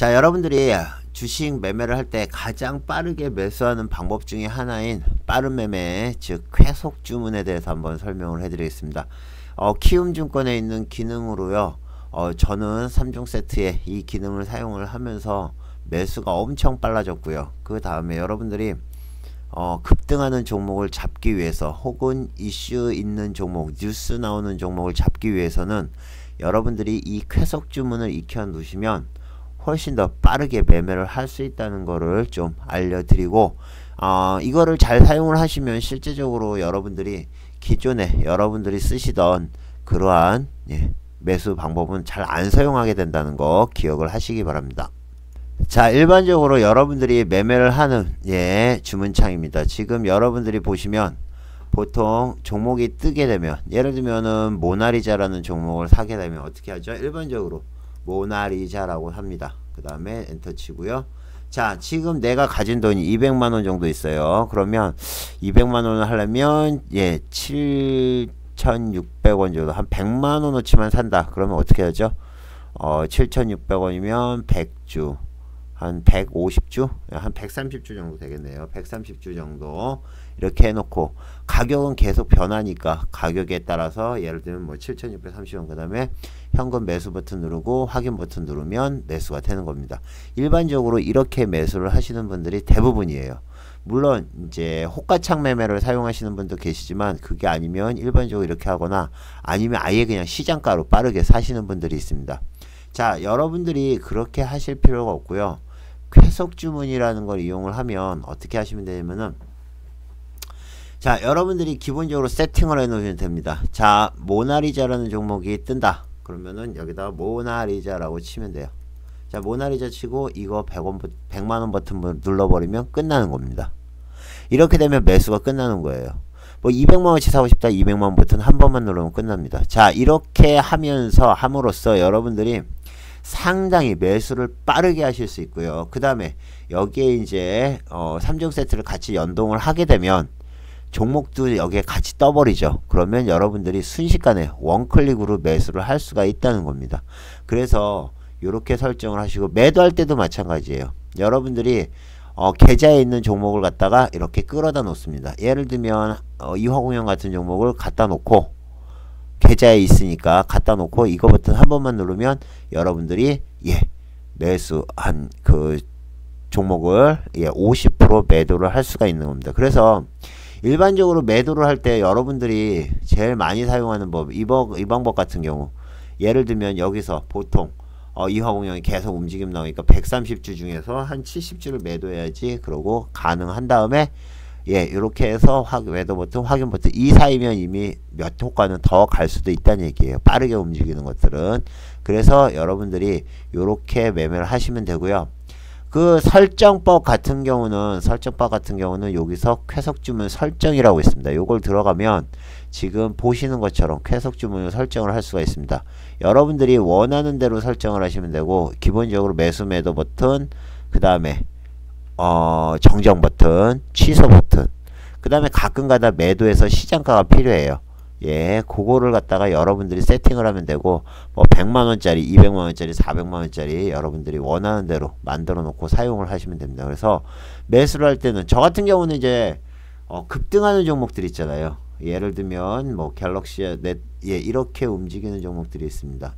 자 여러분들이 주식 매매를 할 때 가장 빠르게 매수하는 방법 중에 하나인 빠른 매매 즉 쾌속 주문에 대해서 한번 설명을 해드리겠습니다. 어, 키움증권에 있는 기능으로요. 어, 저는 3종 세트에 이 기능을 사용을 하면서 매수가 엄청 빨라졌고요. 그 다음에 여러분들이 어, 급등하는 종목을 잡기 위해서 혹은 이슈 있는 종목, 뉴스 나오는 종목을 잡기 위해서는 여러분들이 이 쾌속 주문을 익혀 놓으시면 훨씬 더 빠르게 매매를 할 수 있다는 거를 좀 알려드리고 어, 이거를 잘 사용을 하시면 실제적으로 여러분들이 기존에 여러분들이 쓰시던 그러한 예, 매수 방법은 잘 안 사용하게 된다는 거 기억을 하시기 바랍니다. 자 일반적으로 여러분들이 매매를 하는 예 주문창입니다. 지금 여러분들이 보시면 보통 종목이 뜨게 되면 예를 들면은 모나리자라는 종목을 사게 되면 어떻게 하죠? 일반적으로 모나리자라고 합니다. 그 다음에 엔터 치고요. 자 지금 내가 가진 돈이 200만원 정도 있어요. 그러면 200만원을 하려면 예 7,600원 정도 한 100만원어치만 산다. 그러면 어떻게 하죠? 어 7,600원이면 100주 한 150주? 한 130주 정도 되겠네요. 130주 정도 이렇게 해놓고 가격은 계속 변하니까 가격에 따라서 예를 들면 뭐 7630원 그 다음에 현금 매수 버튼 누르고 확인 버튼 누르면 매수가 되는 겁니다. 일반적으로 이렇게 매수를 하시는 분들이 대부분이에요. 물론 이제 호가창 매매를 사용하시는 분도 계시지만 그게 아니면 일반적으로 이렇게 하거나 아니면 아예 그냥 시장가로 빠르게 사시는 분들이 있습니다. 자 여러분들이 그렇게 하실 필요가 없고요. 쾌속 주문이라는 걸 이용을 하면 어떻게 하시면 되냐면은 자 여러분들이 기본적으로 세팅을 해 놓으면 됩니다. 자 모나리자라는 종목이 뜬다. 그러면은 여기다가 모나리자라고 치면 돼요. 자 모나리자 치고 이거 100원 100만원 버튼 눌러버리면 끝나는 겁니다. 이렇게 되면 매수가 끝나는 거예요. 뭐 200만원치 사고 싶다 200만원 버튼 한 번만 누르면 끝납니다. 자 이렇게 하면서 함으로써 여러분들이 상당히 매수를 빠르게 하실 수 있고요. 그 다음에 여기에 이제 어, 3종 세트를 같이 연동을 하게 되면 종목도 여기에 같이 떠버리죠. 그러면 여러분들이 순식간에 원클릭으로 매수를 할 수가 있다는 겁니다. 그래서 이렇게 설정을 하시고 매도할 때도 마찬가지예요. 여러분들이 어, 계좌에 있는 종목을 갖다가 이렇게 끌어다 놓습니다. 예를 들면 어, 이화공연 같은 종목을 갖다 놓고 계좌에 있으니까 갖다 놓고 이거 버튼 한 번만 누르면 여러분들이 예 매수한 그 종목을 예 50% 매도를 할 수가 있는 겁니다. 그래서 일반적으로 매도를 할 때 여러분들이 제일 많이 사용하는 법, 이, 법, 이 방법 같은 경우 예를 들면 여기서 보통 어, 이화공영이 계속 움직임 나오니까 130주 중에서 한 70주를 매도해야지 그러고 가능한 다음에 예, 이렇게 해서 확, 웨더 버튼, 확인 버튼 이 사이면 이미 몇 호가는 더 갈 수도 있다는 얘기예요. 빠르게 움직이는 것들은. 그래서 여러분들이 이렇게 매매를 하시면 되고요. 그 설정법 같은 경우는 설정법 같은 경우는 여기서 쾌속 주문 설정이라고 있습니다. 요걸 들어가면 지금 보시는 것처럼 쾌속 주문을 설정을 할 수가 있습니다. 여러분들이 원하는 대로 설정을 하시면 되고 기본적으로 매수 매도 버튼 그 다음에 어, 정정 버튼, 취소 버튼. 그 다음에 가끔가다 매도해서 시장가가 필요해요. 예, 그거를 갖다가 여러분들이 세팅을 하면 되고, 뭐, 100만원짜리, 200만원짜리, 400만원짜리 여러분들이 원하는 대로 만들어 놓고 사용을 하시면 됩니다. 그래서 매수를 할 때는, 저 같은 경우는 이제, 어, 급등하는 종목들 있잖아요. 예를 들면, 뭐, 갤럭시 넷, 예, 이렇게 움직이는 종목들이 있습니다.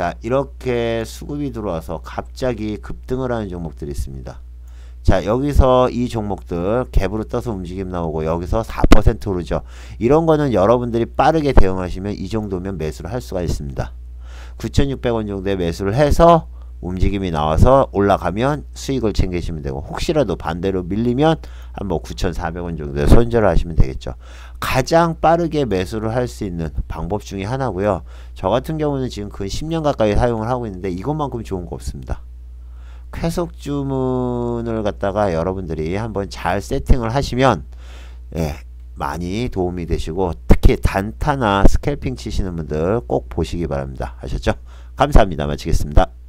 자 이렇게 수급이 들어와서 갑자기 급등을 하는 종목들이 있습니다. 자 여기서 이 종목들 갭으로 떠서 움직임 나오고 여기서 4% 오르죠. 이런 거는 여러분들이 빠르게 대응하시면 이 정도면 매수를 할 수가 있습니다. 9,600원 정도의 매수를 해서 움직임이 나와서 올라가면 수익을 챙기시면 되고 혹시라도 반대로 밀리면 한 뭐 9,400원 정도의 손절을 하시면 되겠죠. 가장 빠르게 매수를 할 수 있는 방법 중에 하나고요. 저 같은 경우는 지금 근 10년 가까이 사용을 하고 있는데 이것만큼 좋은 거 없습니다. 쾌속 주문을 갖다가 여러분들이 한번 잘 세팅을 하시면 예, 많이 도움이 되시고 특히 단타나 스캘핑 치시는 분들 꼭 보시기 바랍니다. 아셨죠? 감사합니다. 마치겠습니다.